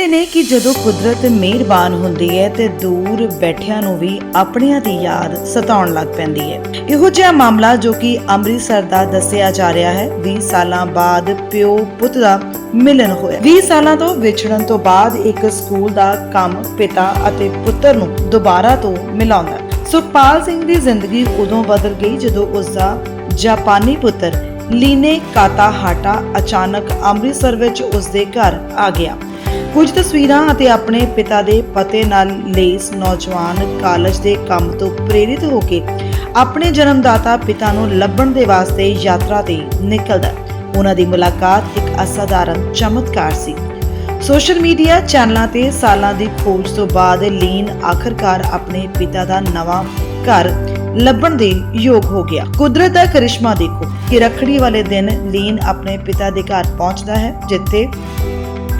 ਕਹਿੰਦੇ ਨੇ ਕਿ ਜਦੋਂ ਕੁਦਰਤ ਮਿਹਰਬਾਨ ਹੁੰਦੀ ਹੈ ਤੇ ਦੂਰ ਬੈਠਿਆਂ ਨੂੰ ਵੀ ਆਪਣਿਆਂ ਦੀ ਯਾਦ ਸਤਾਉਣ ਲੱਗ ਪੈਂਦੀ ਹੈ। ਇਹੋ ਜਿਹਾ ਮਾਮਲਾ ਜੋ ਕਿ ਅੰਮ੍ਰਿਤਸਰ ਦਾ ਦੱਸਿਆ ਜਾ ਰਿਹਾ ਹੈ। 20 ਸਾਲਾਂ ਬਾਅਦ ਪਿਓ ਪੁੱਤ ਦਾ ਮਿਲਨ ਹੋਇਆ। 20 ਸਾਲਾਂ ਤੋਂ ਵਿਛੜਨ ਤੋਂ ਬਾਅਦ ਇੱਕ ਸਕੂਲ ਦਾ ਕੰਮ ਪਿਤਾ ਅਤੇ ਪੁੱਤਰ ਨੂੰ ਦੁਬਾਰਾ ਤੋਂ ਮਿਲਾਉਂਦਾ ਸੁਖਪਾਲ ਸਿੰਘ ਦੀ ਜ਼ਿੰਦਗੀ ਉਦੋਂ ਬਦਲ ਗਈ ਜਦੋਂ ਉਸ ਦਾ ਜਾਪਾਨੀ ਪੁੱਤਰ ਲੀਨੇ ਕਾਤਾਹਾਟਾ ਅਚਾਨਕ ਅੰਮ੍ਰਿਤਸਰ ਵਿੱਚ ਉਸ ਦੇ ਘਰ ਆ ਗਿਆ। ਕੁਝ ਤਸਵੀਰਾਂ ਅਤੇ ਆਪਣੇ ਪਿਤਾ ਦੇ ਪਤੇ ਨਾਲ ਲੇਸ ਨੌਜਵਾਨ ਕਾਲਜ ਦੇ ਕੰਮ ਤੋਂ ਪ੍ਰੇਰਿਤ ਹੋ ਕੇ ਆਪਣੇ ਜਨਮਦਾਤਾ ਪਿਤਾ ਨੂੰ ਲੱਭਣ ਦੇ ਵਾਸਤੇ ਯਾਤਰਾ ਤੇ ਨਿਕਲਦਾ ਉਹਨਾਂ ਦੀ ਮੁਲਾਕਾਤ ਇੱਕ ਅਸਾਧਾਰਨ ਚਮਤਕਾਰ ਸੀ। ਸੋਸ਼ਲ ਮੀਡੀਆ ਚੈਨਲਾਂ ਤੇ ਸਾਲਾਂ ਦੀ ਖੋਜ ਤੋਂ ਬਾਅਦ ਲੀਨ ਆਖਰਕਾਰ ਆਪਣੇ ਪਿਤਾ ਦਾ ਨਵਾਂ ਘਰ ਲੱਭਣ ਦੇ ਯੋਗ ਹੋ ਗਿਆ। ਕੁਦਰਤ ਦਾ ਕਰਿਸ਼ਮਾ ਦੇਖੋ ਕਿ ਰੱਖੜੀ ਵਾਲੇ ਦਿਨ ਲੀਨ ਆਪਣੇ ਪਿਤਾ ਦੇ ਘਰ ਪਹੁੰਚਦਾ ਹੈ, ਜਿੱਥੇ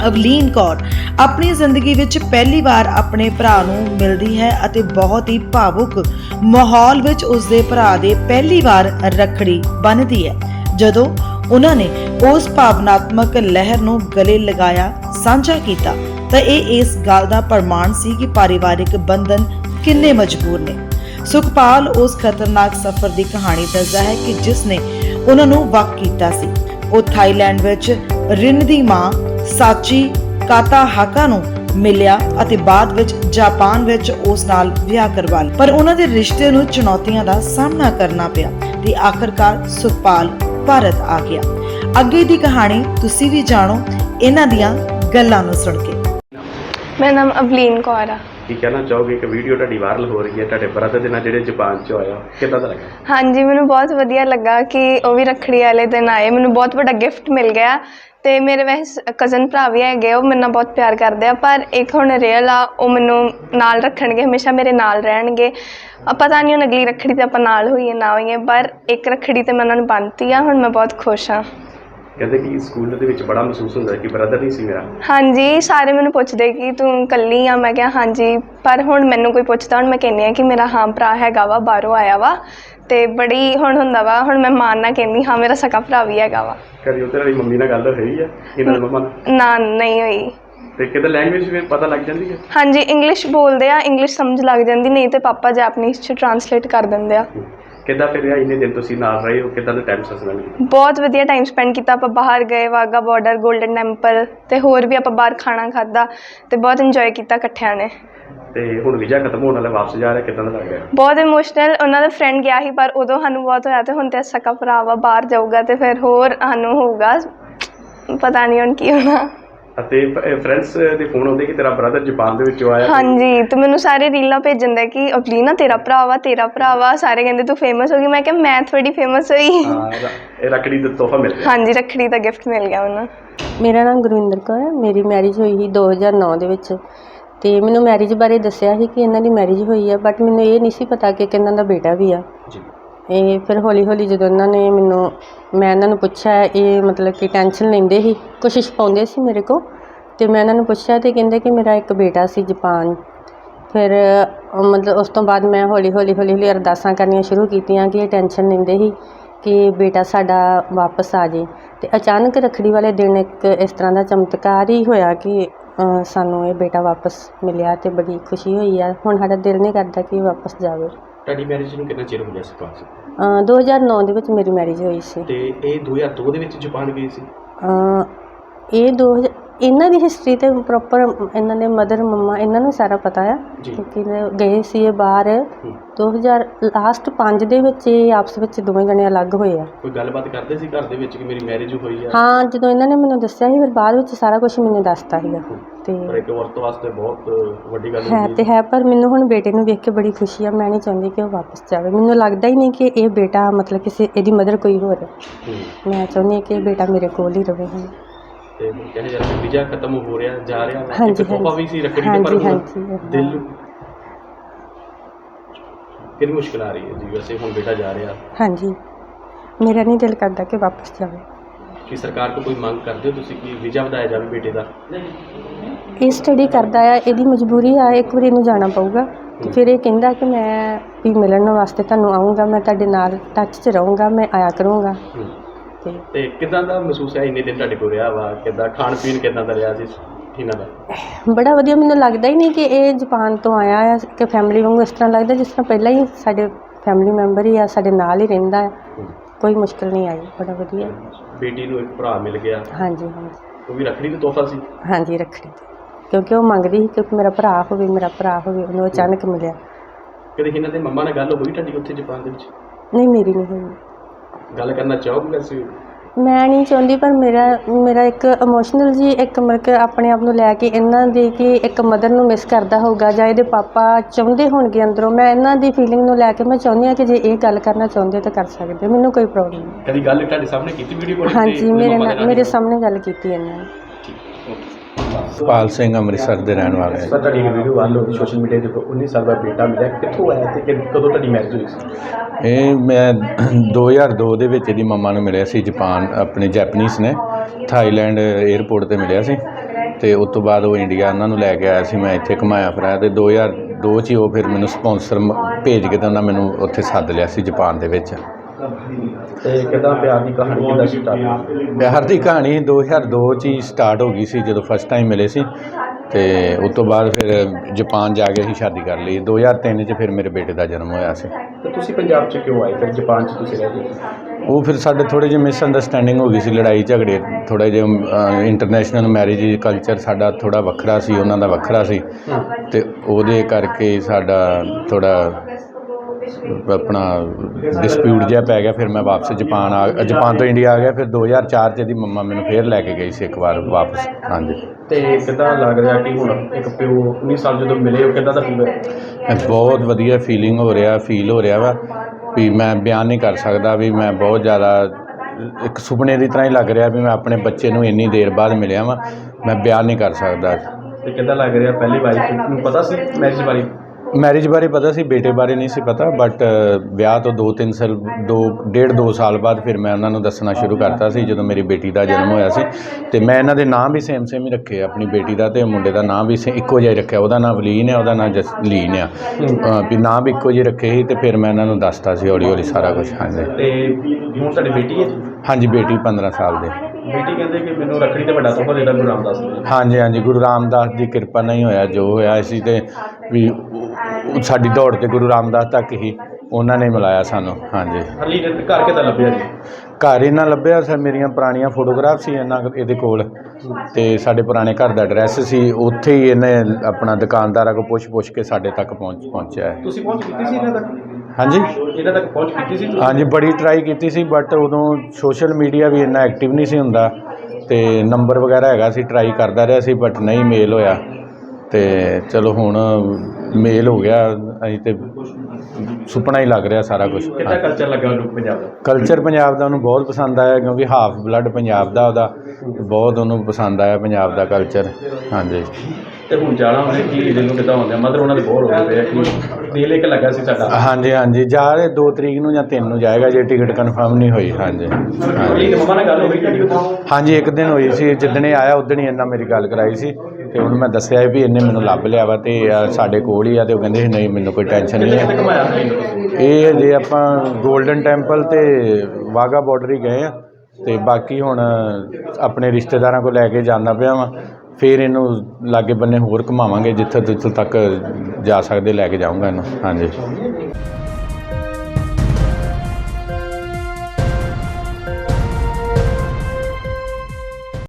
ਅਵਲੀਨ ਕੌਰ ਆਪਣੀ ਜ਼ਿੰਦਗੀ ਵਿੱਚ ਪਹਿਲੀ ਵਾਰ ਆਪਣੇ ਭਰਾ ਨੂੰ ਮਿਲਦੀ ਹੈ ਅਤੇ ਬਹੁਤ ਹੀ ਭਾਵੁਕ ਮਾਹੌਲ ਵਿੱਚ ਉਸਦੇ ਭਰਾ ਦੇ ਪਹਿਲੀ ਵਾਰ ਰੱਖੜੀ ਬੰਨ੍ਹਦੀ ਹੈ। ਜਦੋਂ ਉਹਨਾਂ ਨੇ ਉਸ ਭਾਵਨਾਤਮਕ ਲਹਿਰ ਨੂੰ ਗਲੇ ਲਗਾਇਆ, ਸਾਂਝਾ ਕੀਤਾ, ਤਾਂ ਇਹ ਇਸ ਗੱਲ ਦਾ ਪ੍ਰਮਾਣ ਸੀ ਕਿ ਪਰਿਵਾਰਿਕ ਬੰਧਨ ਕਿੰਨੇ ਮਜਬੂਰ ਨੇ। ਸੁਖਪਾਲ ਉਸ ਖਤਰਨਾਕ ਸਫ਼ਰ ਦੀ ਕਹਾਣੀ ਦੱਸਦਾ ਹੈ ਕਿ ਜਿਸ ਨੇ ਉਹਨਾਂ ਨੂੰ ਵਕ ਕੀਤਾ ਸੀ। ਉਹ ਥਾਈਲੈਂਡ ਵਿੱਚ ਰਿਨ ਦੀ ਮਾਂ ਸਾਚੀ ਕਾਤਾਹਾਕਾ ਨੂੰ ਮਿਲਿਆ ਅਤੇ ਬਾਅਦ ਵਿੱਚ ਜਾਪਾਨ ਵਿੱਚ ਉਸ ਨਾਲ ਵਿਆਹ ਕਰਵਾ ਲਿਆ। ਪਰ ਉਹਨਾਂ ਦੇ ਰਿਸ਼ਤੇ ਨੂੰ ਚੁਣੌਤੀਆਂ ਦਾ ਸਾਹਮਣਾ ਕਰਨਾ ਪਿਆ ਤੇ ਆਖਰਕਾਰ ਸੁਖਪਾਲ ਭਾਰਤ ਆ ਗਿਆ। ਅੱਗੇ ਦੀ ਕਹਾਣੀ ਤੁਸੀਂ ਵੀ ਜਾਣੋ, ਇਹਨਾਂ ਦੀਆਂ ਗੱਲਾਂ ਨੂੰ ਸੁਣ ਕੇ। ਮੇਰਾ ਨਾਮ ਅਵਲੀਨ ਕੌਰ ਆ। ਕੀ ਕਹਿਣਾ ਚਾਹੋਗੇ ਕਿ ਵੀਡੀਓ ਤੁਹਾਡੀ ਵਾਇਰਲ ਹੋ ਰਹੀ ਹੈ, ਤੁਹਾਡੇ ਬ੍ਰਦਰ ਦੇ ਨਾਲ ਜਿਹੜੇ ਜਾਪਾਨ ਚ ਹੋਇਆ ਕਿੱਦਾਂ ਦਾ ਲੱਗਾ? ਹਾਂਜੀ, ਮੈਨੂੰ ਬਹੁਤ ਵਧੀਆ ਲੱਗਾ ਕਿ ਉਹ ਵੀ ਰੱਖੜੀ ਵਾਲੇ ਦਿਨ ਆਏ। ਮੈਨੂੰ ਬਹੁਤ ਵੱਡਾ ਗਿਫਟ ਮਿਲ ਗਿਆ ਤੇ ਮੇਰੇ ਵੈਸੇ ਕਜ਼ਨ ਭਰਾ ਵੀ ਹੈਗੇ ਉਹ ਮੇਰੇ ਨਾਲ ਬਹੁਤ ਪਿਆਰ ਕਰਦੇ ਆ, ਪਰ ਇੱਕ ਹੁਣ ਰੀਅਲ ਆ, ਉਹ ਮੈਨੂੰ ਨਾਲ ਰੱਖਣਗੇ, ਹਮੇਸ਼ਾ ਮੇਰੇ ਨਾਲ ਰਹਿਣਗੇ। ਆ ਪਤਾ ਨਹੀਂ ਹੁਣ ਅਗਲੀ ਰੱਖੜੀ ਤੇ ਆਪਾਂ ਨਾਲ ਹੋਈਏ, ਨਾ ਹੋਈਏ, ਪਰ ਇੱਕ ਰੱਖੜੀ ਤੇ ਮੈਂ ਉਹਨਾਂ ਨੂੰ ਬੰਨਤੀ ਆ, ਹੁਣ ਮੈਂ ਬਹੁਤ ਖੁਸ਼ ਹਾਂ ਕਹਿੰਦੇ ਕਿ ਸਕੂਲ ਦੇ ਵਿੱਚ ਬੜਾ ਮਹਿਸੂਸ ਹੁੰਦਾ ਕਿ ਬ੍ਰਦਰ ਨਹੀਂ ਸੀ ਮੇਰਾ। ਹਾਂਜੀ ਸਾਰੇ ਮੈਨੂੰ ਪੁੱਛਦੇ ਕਿ ਤੂੰ ਇਕੱਲੀ ਆ? ਮੈਂ ਕਿਹਾ ਹਾਂਜੀ ਪਰ ਹੁਣ ਮੈਨੂੰ ਕੋਈ ਪੁੱਛਦਾ ਹੁਣ ਮੈਂ ਕਹਿੰਦੀ ਆ ਕਿ ਮੇਰਾ ਹਾਂ ਭਰਾ ਹੈਗਾ ਵਾ ਬਾਹਰੋਂ ਆਇਆ ਵਾ ਤੇ ਬੜੀ ਹੁਣ ਹੁੰਦਾ ਵਾ ਹੁਣ ਮੈਂ ਮਾਨ ਨਾਲ ਕਹਿੰਦੀ ਹਾਂ ਮੇਰਾ ਸਕਾ ਭਰਾ ਵੀ ਹੈਗਾ ਵਾ। ਕਦੀ ਉੱਧਰ ਵਾਲੀ ਮੰਮੀ ਨਾਲ ਗੱਲ ਹੋਈ ਹੈ ਇਹਨਾਂ ਦੀ ਮੰਮਾ ਨਾਲ? ਨਾ ਨਹੀਂ ਹੋਈ। ਤੇ ਕਿਤੇ ਲੈਂਗੁਏਜ ਵੀ ਪਤਾ ਲੱਗ ਜਾਂਦੀ ਹੈ ਹਾਂਜੀ ਇੰਗਲਿਸ਼ ਬੋਲਦੇ ਆ ਇੰਗਲਿਸ਼ ਸਮਝ ਲੱਗ ਜਾਂਦੀ ਨਹੀਂ ਤੇ ਪਾਪਾ ਜਾਪਨੀਜ਼ ਚ ਟਰਾਂਸਲੇਟ ਕਰ ਦਿੰਦੇ ਆ। ਕਿੱਦਾਂ ਫਿਰ ਰਿਹਾ? ਇੰਨੇ ਦਿਨ ਤੁਸੀਂ ਨਾਲ ਰਹੇ ਹੋ ਕਿੱਦਾਂ ਦਾ ਟਾਈਮ ਸਪੈਂਡ ਕੀਤਾ? ਬਹੁਤ ਵਧੀਆ ਟਾਈਮ ਸਪੈਂਡ ਕੀਤਾ। ਆਪਾਂ ਬਾਹਰ ਗਏ ਵਾਗਾ ਬਾਰਡਰ 골ਡਨ ਟੈਂਪਲ ਤੇ ਹੋਰ ਵੀ ਆਪਾਂ ਬਾਹਰ ਖਾਣਾ ਖਾਦਾ ਤੇ ਬਹੁਤ ਇੰਜੋਏ ਕੀਤਾ ਇਕੱਠਿਆਂ ਨੇ। ਤੇ ਹੁਣ ਵੀਜ਼ਾ ਖਤਮ ਹੋਣ ਵਾਲਾ ਵਾਪਸ ਜਾ ਰਿਹਾ ਕਿੱਦਾਂ ਦਾ ਲੱਗ ਰਿਹਾ? ਬਹੁਤ ਇਮੋਸ਼ਨਲ ਉਹਨਾਂ ਦਾ ਫਰੈਂਡ ਗਿਆ ਸੀ ਪਰ ਉਦੋਂ ਸਾਨੂੰ ਬਹੁਤ ਹੋਇਆ ਤੇ ਹੁਣ ਤੇ ਸਕਾ ਭਰਾ ਵਾ ਬਾਹਰ ਜਾਊਗਾ ਤੇ ਫਿਰ ਹੋਰ ਸਾਨੂੰ ਹੋਊਗਾ। ਪਤਾ ਨਹੀਂ ਹੁਣ ਕੀ ਹੋਣਾ। ਅਤੇ ਫਰੈਂਡਸ ਦੇ ਫੋਨ ਆਉਂਦੇ ਕਿ ਤੇਰਾ ਬ੍ਰਦਰ ਜਾਪਾਨ ਦੇ ਵਿੱਚੋਂ ਆਇਆ। ਹਾਂਜੀ ਤੇ ਮੈਨੂੰ ਸਾਰੇ ਰੀਲਾਂ ਭੇਜਣ ਦੇ ਕਿ ਅਵਲੀਨਾ ਤੇਰਾ ਭਰਾ ਵਾ ਤੇਰਾ ਭਰਾ ਵਾ ਸਾਰੇ ਕਹਿੰਦੇ ਤੂੰ ਫੇਮਸ ਹੋ ਗਈ। ਮੈਂ ਕਿਹਾ ਮੈਂ ਥੋੜੀ ਫੇਮਸ ਹੋਈ। ਹਾਂ, ਰ- ਇਹ ਰੱਖੜੀ ਦਾ ਤੋਹਫਾ ਮਿਲ ਗਿਆ। ਹਾਂਜੀ ਰੱਖੜੀ ਦਾ ਗਿਫਟ ਮਿਲ ਗਿਆ ਮੈਨੂੰ ਮੇਰਾ ਨਾਮ ਗੁਰਵਿੰਦਰ ਕੌਰ ਹੈ। ਮੇਰੀ ਮੈਰਿਜ ਹੋਈ ਸੀ 2009 ਦੇ ਵਿੱਚ। ਤੇ ਮੈਨੂੰ ਮੈਰਿਜ ਬਾਰੇ ਦੱਸਿਆ ਸੀ ਕਿ ਇਹਨਾਂ ਦੀ ਮੈਰਿਜ ਹੋਈ ਹੈ ਬਟ ਮੈਨੂੰ ਇਹ ਨਹੀਂ ਸੀ ਪਤਾ ਕਿ ਇਹਨਾਂ ਦਾ ਬੇਟਾ ਵੀ ਆ। ਜੀ। ਇਹ ਫਿਰ ਹੌਲੀ ਹੌਲੀ ਜਦੋਂ ਇਹਨਾਂ ਨੇ ਮੈਨੂੰ, ਮੈਂ ਇਹਨਾਂ ਨੂੰ ਪੁੱਛਿਆ, ਇਹ ਮਤਲਬ ਕਿ ਟੈਂਸ਼ਨ ਲੈਂਦੇ ਸੀ, ਕੋਸ਼ਿਸ਼ ਪਾਉਂਦੇ ਸੀ ਮੇਰੇ ਕੋਲ ਅਤੇ ਮੈਂ ਇਹਨਾਂ ਨੂੰ ਪੁੱਛਿਆ ਅਤੇ ਕਹਿੰਦੇ ਕਿ ਮੇਰਾ ਇੱਕ ਬੇਟਾ ਸੀ ਜਪਾਨ। ਫਿਰ ਮਤਲਬ ਉਸ ਤੋਂ ਬਾਅਦ ਮੈਂ ਹੌਲੀ ਹੌਲੀ ਹੌਲੀ ਹੌਲੀ ਅਰਦਾਸਾਂ ਕਰਨੀਆਂ ਸ਼ੁਰੂ ਕੀਤੀਆਂ ਕਿ ਇਹ ਟੈਂਸ਼ਨ ਲੈਂਦੇ ਸੀ ਕਿ ਬੇਟਾ ਸਾਡਾ ਵਾਪਸ ਆ ਜੇ। ਅਤੇ ਅਚਾਨਕ ਰੱਖੜੀ ਵਾਲੇ ਦਿਨ ਇੱਕ ਇਸ ਤਰ੍ਹਾਂ ਦਾ ਚਮਤਕਾਰ ਹੀ ਹੋਇਆ ਕਿ ਸਾਨੂੰ ਇਹ ਬੇਟਾ ਵਾਪਸ ਮਿਲਿਆ ਅਤੇ ਬੜੀ ਖੁਸ਼ੀ ਹੋਈ ਆ। ਹੁਣ ਸਾਡਾ ਦਿਲ ਨਹੀਂ ਕਰਦਾ ਕਿ ਇਹ ਵਾਪਸ ਜਾਵੇ। ਤੁਹਾਡੀ ਮੈਰਿਜ ਨੂੰ ਕਿੰਨਾ ਚਿਰ ਹੋ ਗਿਆ ਸੀ ਪਾਸ ਅਹ 2009 ਦੇ ਵਿੱਚ ਮੇਰੀ ਮੈਰਿਜ ਹੋਈ ਸੀ। ਤੇ ਇਹ 2002 ਦੇ ਵਿੱਚ ਜਾਪਾਨ ਗਈ ਸੀ? ਅਹ ਇਹ 2000 ਇਹਨਾਂ ਦੀ ਹਿਸਟਰੀ ਤੇ ਪ੍ਰੋਪਰ ਇਹਨਾਂ ਦੇ ਮਦਰ ਮੰਮਾ ਇਹਨਾਂ ਨੂੰ ਸਾਰਾ ਪਤਾ ਆ। ਜੀ। ਕਿਉਂਕਿ ਇਹ ਗਏ ਸੀ ਇਹ ਬਾਹਰ। ਹੂੰ। 2000 ਲਾਸਟ 5 ਦੇ ਵਿੱਚ ਇਹ ਆਪਸ ਵਿੱਚ ਦੋਵੇਂ ਜਣੇ ਅਲੱਗ ਹੋਏ ਆ। ਕੋਈ ਗੱਲਬਾਤ ਕਰਦੇ ਸੀ ਘਰ ਦੇ ਵਿੱਚ ਕਿ ਮੇਰੀ ਮੈਰਿਜ ਹੋਈ ਆ? ਹਾਂ ਜਦੋਂ ਇਹਨਾਂ ਨੇ ਮੈਨੂੰ ਦੱਸਿਆ ਸੀ ਫਿਰ ਬਾਅਦ ਵਿੱਚ ਸਾਰਾ ਕੁਝ ਮੈਨੂੰ ਦੱਸਤਾ ਸੀਗਾ। ਤੇ ਪਰ ਇੱਕ ਔਰਤ ਵਾਸਤੇ ਬਹੁਤ ਵੱਡੀ ਗੱਲ ਹੈ ਤੇ ਹੈ। ਪਰ ਮੈਨੂੰ ਹੁਣ ਬੇਟੇ ਨੂੰ ਵੇਖ ਕੇ ਬੜੀ ਖੁਸ਼ੀ ਆ ਮੈਂ ਨਹੀਂ ਚਾਹੁੰਦੀ ਕਿ ਉਹ ਵਾਪਸ ਜਾਵੇ। ਮੈਨੂੰ ਲੱਗਦਾ ਹੀ ਨਹੀਂ ਕਿ ਇਹ ਬੇਟਾ ਮਤਲਬ ਕਿਸੇ ਇਹਦੀ ਮਦਰ ਕੋਈ ਹੋਰ ਹੈ। ਮੈਂ ਚਾਹੁੰਦੀ ਹਾਂ ਕਿ ਇਹ ਬੇਟਾ ਮੇਰੇ ਕੋਲ ਹੀ ਰਹੇ ਹੁਣ ਤੇ ਹੁਣ ਕਹਿੰਦੇ ਜਦ ਵੀਜ਼ਾ ਖਤਮ ਹੋ ਰਿਹਾ ਜਾ ਰਿਹਾ ਵਾ, ਹਾਂਜੀ, ਇੱਕ ਤੋਹਫਾ ਵੀ ਸੀ ਰੱਖੜੀ ਤੇ ਹਾਂਜੀ, ਪਰ ਹੁਣ ਹਾਂਜੀ, ਹਾਂ। ਦਿਲ ਕਿੰਨੀ ਮੁਸ਼ਕਿਲ ਆ ਰਹੀ ਹੈ ਜੀ। ਵੈਸੇ ਹੁਣ ਬੇਟਾ ਜਾ ਰਿਹਾ। ਹਾਂਜੀ। ਮੇਰਾ ਨਹੀਂ ਦਿਲ ਕਰਦਾ ਕਿ ਵਾਪਸ ਜਾਵੇ। ਕੀ ਸਰਕਾਰ ਕੋਲ ਕੋਈ ਮੰਗ ਕਰਦੇ ਹੋ ਤੁਸੀਂ ਕਿ ਵੀਜ਼ਾ ਵਧਾਇਆ ਜਾਵੇ ਬੇਟੇ ਦਾ? ਇਹ ਸਟੱਡੀ ਕਰਦਾ ਆ ਇਹਦੀ ਮਜਬੂਰੀ ਆ ਇੱਕ ਵਾਰੀ ਇਹਨੂੰ ਜਾਣਾ ਪਊਗਾ। ਤੇ ਫਿਰ ਇਹ ਕਹਿੰਦਾ ਕਿ ਮੈਂ ਵੀ ਮਿਲਣ ਵਾਸਤੇ ਤੁਹਾਨੂੰ ਆਉਂਗਾ ਮੈਂ ਤੁਹਾਡੇ ਨਾਲ ਟੱਚ 'ਚ ਰਹੂੰਗਾ ਮੈਂ ਆਇਆ ਕਰੂੰਗਾ। ਤੇ ਤੇ ਕਿਦਾਂ ਦਾ ਮਹਿਸੂਸ ਹੈ ਇੰਨੇ ਦਿਨ ਤੁਹਾਡੇ ਕੋਲ ਰਿਹਾ ਵਾ? ਕਿਦਾਂ ਖਾਣ ਪੀਣ ਕਿਦਾਂ ਦਾ ਰਿਹਾ ਸੀ ਇਹਨਾਂ ਦਾ? ਬੜਾ ਵਧੀਆ ਮੈਨੂੰ ਲੱਗਦਾ ਹੀ ਨਹੀਂ ਕਿ ਇਹ ਜਾਪਾਨ ਤੋਂ ਆਇਆ ਹੈ ਕਿ ਫੈਮਿਲੀ ਵਾਂਗੂ ਇਸ ਤਰ੍ਹਾਂ ਲੱਗਦਾ ਜਿਸ ਤਰ੍ਹਾਂ ਪਹਿਲਾਂ ਹੀ ਸਾਡੇ ਫੈਮਿਲੀ ਮੈਂਬਰ ਹੀ ਆ ਸਾਡੇ ਨਾਲ ਹੀ ਰਹਿੰਦਾ ਹੈ। ਕੋਈ ਮੁਸ਼ਕਲ ਨਹੀਂ ਆਈ ਬੜਾ ਵਧੀਆ। ਬੇਟੀ ਨੂੰ ਇੱਕ ਭਰਾ ਮਿਲ ਗਿਆ। ਹਾਂਜੀ ਹਾਂਜੀ। ਉਹ ਵੀ ਰੱਖੜੀ ਦਾ ਤੋਹਫਾ ਸੀ? ਹਾਂਜੀ ਰੱਖੜੀ ਤੇ। ਕਿਉਂਕਿ ਉਹ ਮੰਗਦੀ ਸੀ ਕਿ ਮੇਰਾ ਭਰਾ ਹੋਵੇ ਮੇਰਾ ਭਰਾ ਹੋਵੇ ਉਹਨੂੰ ਅਚਾਨਕ ਮਿਲਿਆ। ਕਦੇ ਇਹਨਾਂ ਦੇ ਮੰਮਾ ਨਾਲ ਗੱਲ ਹੋਈ ਤੁਹਾਡੀ ਉੱਥੇ ਜਾਪਾਨ ਦੇ ਵਿੱਚ? ਨਹੀਂ ਮੇਰੀ ਨਹੀਂ ਹੋਈ। ਗੱਲ ਕਰਨਾ ਚਾਹੋਗੇ ਵੈਸੇ? ਮੈਂ ਨਹੀਂ ਚਾਹੁੰਦੀ ਪਰ ਮੇਰਾ ਮੇਰਾ ਇੱਕ ਇਮੋਸ਼ਨਲ ਜੀ ਇੱਕ ਮਤਲਬ ਕਿ ਆਪਣੇ ਆਪ ਨੂੰ ਲੈ ਕੇ ਇਹਨਾਂ ਦੀ ਕਿ ਇੱਕ ਮਦਰ ਨੂੰ ਮਿਸ ਕਰਦਾ ਹੋਊਗਾ ਜਾਂ ਇਹਦੇ ਪਾਪਾ ਚਾਹੁੰਦੇ ਹੋਣਗੇ ਅੰਦਰੋਂ ਮੈਂ ਇਹਨਾਂ ਦੀ ਫੀਲਿੰਗ ਨੂੰ ਲੈ ਕੇ ਮੈਂ ਚਾਹੁੰਦੀ ਹਾਂ ਕਿ ਜੇ ਇਹ ਗੱਲ ਕਰਨਾ ਚਾਹੁੰਦੇ ਤਾਂ ਕਰ ਸਕਦੇ ਮੈਨੂੰ ਕੋਈ ਪ੍ਰੋਬਲਮ ਨਹੀਂ। ਕਦੀ ਗੱਲ ਤੁਹਾਡੇ ਸਾਹਮਣੇ ਕੀਤੀ ਵੀਡੀਓ ਕਾਲ ਹਾਂਜੀ ਮੇਰੇ ਨਾਲ ਮੇਰੇ ਸਾਹਮਣੇ ਗੱਲ ਕੀਤੀ ਇਹਨਾਂ ਨੇ। ਪਾਲ ਸਿੰਘ ਅੰਮ੍ਰਿਤਸਰ ਦੇ ਰਹਿਣ ਵਾਲੇ ਹਾਂ। ਸਰ ਤੁਹਾਡੀ ਵੀਡੀਓ ਵਾਇਰਲ ਹੋ ਗਈ ਸੋਸ਼ਲ ਮੀਡੀਆ ਦੇ ਉੱਪਰ 19 ਸਾਲ ਦਾ ਬੇਟਾ ਮਿਲਿਆ। ਕਿੱਥੋਂ ਆਇਆ ਤੇ ਕਿ- ਕਦੋਂ ਤੁਹਾਡੀ ਮੈਰਿਜ ਹੋਈ ਸੀ? ਇਹ ਮੈਂ 2002 ਦੇ ਵਿੱਚ ਇਹਦੀ ਮੰਮਾ ਨੂੰ ਮਿਲਿਆ ਸੀ ਜਾਪਾਨ ਆਪਣੇ ਜੈਪਨੀਜ਼ ਨੇ ਥਾਈਲੈਂਡ 에ਅਰਪੋਰਟ ਤੇ ਮਿਲਿਆ ਸੀ। ਤੇ ਉਸ ਤੋਂ ਬਾਅਦ ਉਹ ਇੰਡੀਆ ਉਹਨਾਂ ਨੂੰ ਲੈ ਕੇ ਆਇਆ ਸੀ ਮੈਂ ਇੱਥੇ ਘੁਮਾਇਆ ਫਿਰਾਇਆ ਤੇ 2002 ਚ ਹੀ ਉਹ ਫਿਰ ਮੈਨੂੰ ਸਪਾਂਸਰ ਭੇਜ ਕੇ ਤੇ ਉਹਨਾਂ ਮੈਨੂੰ ਉੱਥੇ ਸੱਦ ਲਿਆ ਸੀ ਜਾਪਾਨ ਦੇ ਵਿੱਚ। ਤੇ ਕਿਦਾਂ ਪਿਆਰ ਦੀ ਕਹਾਣੀ ਕਿਦਾਂ ਸਟਾਰਟ ਪਿਆਰ ਦੀ ਕਹਾਣੀ 2002 ਚ ਹੀ ਸਟਾਰਟ ਹੋ ਗਈ ਸੀ ਜਦੋਂ ਫਸਟ ਟਾਈਮ ਮਿਲੇ ਸੀ। ਤੇ ਉਸ ਤੋਂ ਬਾਅਦ ਫਿਰ ਜਾਪਾਨ ਜਾ ਕੇ ਅਸੀਂ ਸ਼ਾਦੀ ਕਰ ਲਈ। 2003 ਚ ਫਿਰ ਮੇਰੇ ਬੇਟੇ ਦਾ ਜਨਮ ਹੋਇਆ ਸੀ। ਤੇ ਤੁਸੀਂ ਪੰਜਾਬ 'ਚ ਕਿਉਂ ਆਏ? ਫਿਰ ਜਾਪਾਨ 'ਚ ਤੁਸੀਂ ਰਹਿ ਗਏ? ਉਹ ਫਿਰ ਸਾਡੇ ਥੋੜੇ ਜਿਹੇ ਮਿਸਅੰਡਰਸਟੈਂਡਿੰਗ ਹੋ ਗਈ ਸੀ ਲੜਾਈ ਝਗੜੇ ਥੋੜਾ ਜਿਹਾ ਇੰਟਰਨੈਸ਼ਨਲ ਮੈਰਿਜ ਕਲਚਰ ਸਾਡਾ ਥੋੜਾ ਵੱਖਰਾ ਸੀ ਉਹਨਾਂ ਦਾ ਵੱਖਰਾ ਸੀ। ਤੇ ਉਹਦੇ ਕਰਕੇ ਸਾਡਾ ਥੋੜਾ ਆਪਣਾ ਡਿਸਪਿਊਟ ਜਿਹਾ ਪੈ ਗਿਆ ਫਿਰ ਮੈਂ ਵਾਪਸ ਜਾਪਾਨ ਆ ਜਾਪਾਨ ਤੋਂ ਇੰਡੀਆ ਆ ਗਿਆ ਫਿਰ 2004 ਚ ਇਹਦੀ ਮੰਮਾ ਮੈਨੂੰ ਫੇਰ ਲੈ ਕੇ ਗਈ ਸੀ ਇੱਕ ਵਾਰ ਵਾਪਸ ਹਾਂਜੀ। ਤੇ ਕਿਦਾਂ ਲੱਗ ਰਿਹਾ ਕਿ ਹੁਣ ਇੱਕ ਪਿਓ 19 ਸਾਲ ਜਦੋਂ ਮਿਲੇ ਉਹ ਕਿਦਾਂ ਦਾ ਫੀਲ ਹੋਇਆ? ਬਹੁਤ ਵਧੀਆ ਫੀਲਿੰਗ ਹੋ ਰਿਹਾ ਫੀਲ ਹੋ ਰਿਹਾ ਵਾ ਵੀ ਮੈਂ ਬਿਆਨ ਨਹੀਂ ਕਰ ਸਕਦਾ ਵੀ ਮੈਂ ਬਹੁਤ ਜ਼ਿਆਦਾ ਇੱਕ ਸੁਪਨੇ ਦੀ ਤਰ੍ਹਾਂ ਹੀ ਲੱਗ ਰਿਹਾ ਵੀ ਮੈਂ ਆਪਣੇ ਬੱਚੇ ਨੂੰ ਇੰਨੀ ਦੇਰ ਬਾਅਦ ਮਿਲਿਆ ਵਾਂ ਮੈਂ ਬਿਆਨ ਨਹੀਂ ਕਰ ਸਕਦਾ। ਤੇ ਕਿਦਾਂ ਲੱਗ ਰਿਹਾ ਪਹਿਲੀ ਵਾਰੀ? ਨੂੰ ਪਤਾ ਸੀ ਮੈਰਿਜ ਬਾਰੇ? ਮੈਰਿਜ ਬਾਰੇ ਪਤਾ ਸੀ ਬੇਟੇ ਬਾਰੇ ਨਹੀਂ ਸੀ ਪਤਾ ਬਟ ਵਿਆਹ ਤੋਂ 2-3 ਸਾਲ ਦੋ ਡੇਢ ਦੋ ਸਾਲ ਬਾਅਦ ਫਿਰ ਮੈਂ ਉਹਨਾਂ ਨੂੰ ਦੱਸਣਾ ਸ਼ੁਰੂ ਕਰਤਾ ਸੀ ਜਦੋਂ ਮੇਰੀ ਬੇਟੀ ਦਾ ਜਨਮ ਹੋਇਆ ਸੀ। ਤੇ ਮੈਂ ਇਹਨਾਂ ਦੇ ਨਾਮ ਵੀ ਸੇਮ ਸੇਮ ਹੀ ਰੱਖੇ ਆਪਣੀ ਬੇਟੀ ਦਾ ਤੇ ਮੁੰਡੇ ਦਾ ਨਾਮ ਵੀ ਸੇ ਇੱਕੋ ਜਿਹਾ ਹੀ ਰੱਖਿਆ ਉਹਦਾ ਨਾਮ ਵਲੀਨ ਹੈ ਉਹਦਾ ਨਾਮ ਜਸਲੀਨ ਆ। ਅ, ਵੀ ਨਾਮ ਵੀ ਇੱਕੋ ਜਿਹੇ ਰੱਖੇ ਸੀ ਤੇ ਫਿਰ ਮੈਂ ਇਹਨਾਂ ਨੂੰ ਦੱਸਤਾ ਸੀ ਹੌਲੀ ਹੌਲੀ ਸਾਰਾ ਕੁਝ ਹਾਂਜੀ। ਤੇ ਹੁਣ ਤੁਹਾਡੀ ਬੇਟੀ ਹੈ ਹਾਂਜੀ ਬੇਟੀ 15 ਸਾਲ ਦੇ। ਬੇਟੀ ਕਹਿੰਦੇ ਕਿ ਮੈਨੂੰ ਰੱਖੜੀ ਤੇ ਵੱਡਾ ਤੋਹਫਾ ਦੇਦਾ ਗੁਰੂ ਰਾਮਦਾਸ ਨੇ। ਹਾਂਜੀ ਹਾਂਜੀ ਗੁਰੂ ਰਾਮਦਾਸ ਦੀ ਕਿਰਪਾ ਨਹੀਂ ਹੋਇਆ ਜੋ ਹੋਇਆ ਸੀ ਤੇ ਵੀ ਉਹ- ਸਾਡੀ ਦੌੜ ਤੇ ਗੁਰੂ ਰਾਮਦਾਸ ਤੱਕ ਹੀ ਉਹਨਾਂ ਨੇ ਮਿਲਾਇਆ ਸਾਨੂੰ ਹਾਂਜੀ। ਹਰਲੀ ਨੇ ਘਰ ਕਿਦਾਂ ਲੱਭਿਆ ਜੀ? ਘਰ ਇਹਨਾਂ ਲੱਭਿਆ ਸਰ ਮੇਰੀਆਂ ਪੁਰਾਣੀਆਂ ਫੋਟੋਗ੍ਰਾਫ ਸੀ ਇਹਨਾਂ ਇਹਦੇ ਕੋਲ। ਤੇ ਸਾਡੇ ਪੁਰਾਣੇ ਘਰ ਦਾ ਐਡਰੈਸ ਸੀ ਉੱਥੇ ਹੀ ਇਹਨੇ ਆਪਣਾ ਦੁਕਾਨਦਾਰਾਂ ਕੋ ਪੁੱਛ ਪੁੱਛ ਕੇ ਸਾਡੇ ਤੱਕ ਪਹੁੰਚ ਪਹੁੰਚਿਆ ਹੈ। ਤੁਸੀਂ ਪਹੁੰਚ ਕੀਤੀ ਸੀ ਇਹਨਾਂ ਤੱਕ? ਹਾਂਜੀ? ਇਹਨਾਂ ਤੱਕ ਪਹੁੰਚ ਕੀਤੀ ਸੀ? ਹਾਂਜੀ ਬੜੀ ਟਰਾਈ ਕੀਤੀ ਸੀ ਬਟ ਉਦੋਂ ਸੋਸ਼ਲ ਮੀਡੀਆ ਵੀ ਇੰਨਾ ਐਕਟਿਵ ਨਹੀਂ ਸੀ ਹੁੰਦਾ ਤੇ ਨੰਬਰ ਵਗੈਰਾ ਹੈਗਾ ਸੀ ਟਰਾਈ ਕਰਦਾ ਰਿਹਾ ਸੀ ਬਟ ਨਹੀਂ ਮੇਲ ਹੋਇਆ। ਤੇ ਚਲੋ ਹੁਣ ਮੇਲ ਹੋ ਗਿਆ ਅਸੀਂ ਤੇ ਸੁਪਨਾ ਹੀ ਲੱਗ ਰਿਹਾ ਸਾਰਾ ਕੁਝ ਕਿੱਦਾਂ ਕਲਚਰ ਲੱਗਾ ਉਹਨੂੰ ਪੰਜਾਬ ਦਾ? ਕਲਚਰ ਪੰਜਾਬ ਦਾ ਉਹਨੂੰ ਬਹੁਤ ਪਸੰਦ ਆਇਆ ਕਿਉਂਕਿ ਹਾਫ ਬਲੱਡ ਪੰਜਾਬ ਦਾ ਉਹਦਾ ਬਹੁਤ ਉਹਨੂੰ ਪਸੰਦ ਆਇਆ ਪੰਜਾਬ ਦਾ ਕਲਚਰ ਹਾਂਜੀ। ਤੇ ਹੁਣ ਜਾਣਾ ਉਹਨੇ ਕੀ ਦਿਲ ਨੂੰ ਕਿੱਦਾਂ ਹੁੰਦਾ ਮਦਰ ਉਹਨਾਂ ਦੇ ਬੋਰ ਹੋ ਗਏ ਪਏ ਆ ਕਿ ਦਿਲ ਇੱਕ ਲੱਗਾ ਸੀ ਸਾਡਾ। ਹਾਂਜੀ ਹਾਂਜੀ ਜਾ ਰਹੇ 2 ਤਰੀਕ ਨੂੰ ਜਾਂ 3 ਨੂੰ ਜਾਏਗਾ ਜੇ ਟਿਕਟ ਕਨਫਰਮ ਨਹੀਂ ਹੋਈ ਹਾਂਜੀ। ਹਾਂਜੀ। ਅਗਲੀ ਮਮਾ ਨਾਲ ਗੱਲ ਹੋ ਗਈ ਤੁਹਾਡੀ ਉਦੋਂ? ਹਾਂਜੀ ਇੱਕ ਦਿਨ ਹੋਈ ਸੀ ਜਿੱਦਣ ਇਹ ਆਇਆ ਉਦਣ ਹੀ ਇਹਨਾਂ ਮੇਰੀ ਗੱਲ ਕਰਾਈ ਸੀ ਤੇ ਉਹਨੂੰ ਮੈਂ ਦੱਸਿਆ ਵੀ ਇਹਨੇ ਮੈਨੂੰ ਲੱਭ ਲਿਆ ਵਾ ਤੇ ਸਾਡੇ ਕੋਲ ਹੀ ਆ ਤੇ ਉਹ ਕਹਿੰਦੇ ਸੀ ਨਹੀਂ ਮੈਨੂੰ ਕੋਈ ਟੈਨਸ਼ਨ ਨਹੀਂ ਹੈ ਘਮਾਇਆ ਤੁਸੀਂ ਇਹ ਜੇ ਆਪਾਂ 골ਡਨ ਟੈਂਪਲ ਤੇ ਵਾਗਾ ਬਾਰਡਰ ਹੀ ਗਏ ਆ ਤੇ ਬਾਕੀ ਹੁਣ ਆਪਣੇ ਰਿਸ਼ਤੇਦਾਰਾਂ ਕੋਲ ਲੈ ਕੇ ਜਾਂਦਾ ਪਿਆ ਵਾਂ। ਫਿਰ ਇਹਨੂੰ ਲਾਗੇ ਬੰਨੇ ਹੋਰ ਘੁਮਾਵਾਂਗੇ ਜਿੱਥੇ ਜਿੱਥੇ ਤੱਕ ਜਾ ਸਕਦੇ, ਲੈ ਕੇ ਜਾਊਂਗਾ ਇਹਨੂੰ। ਹਾਂਜੀ।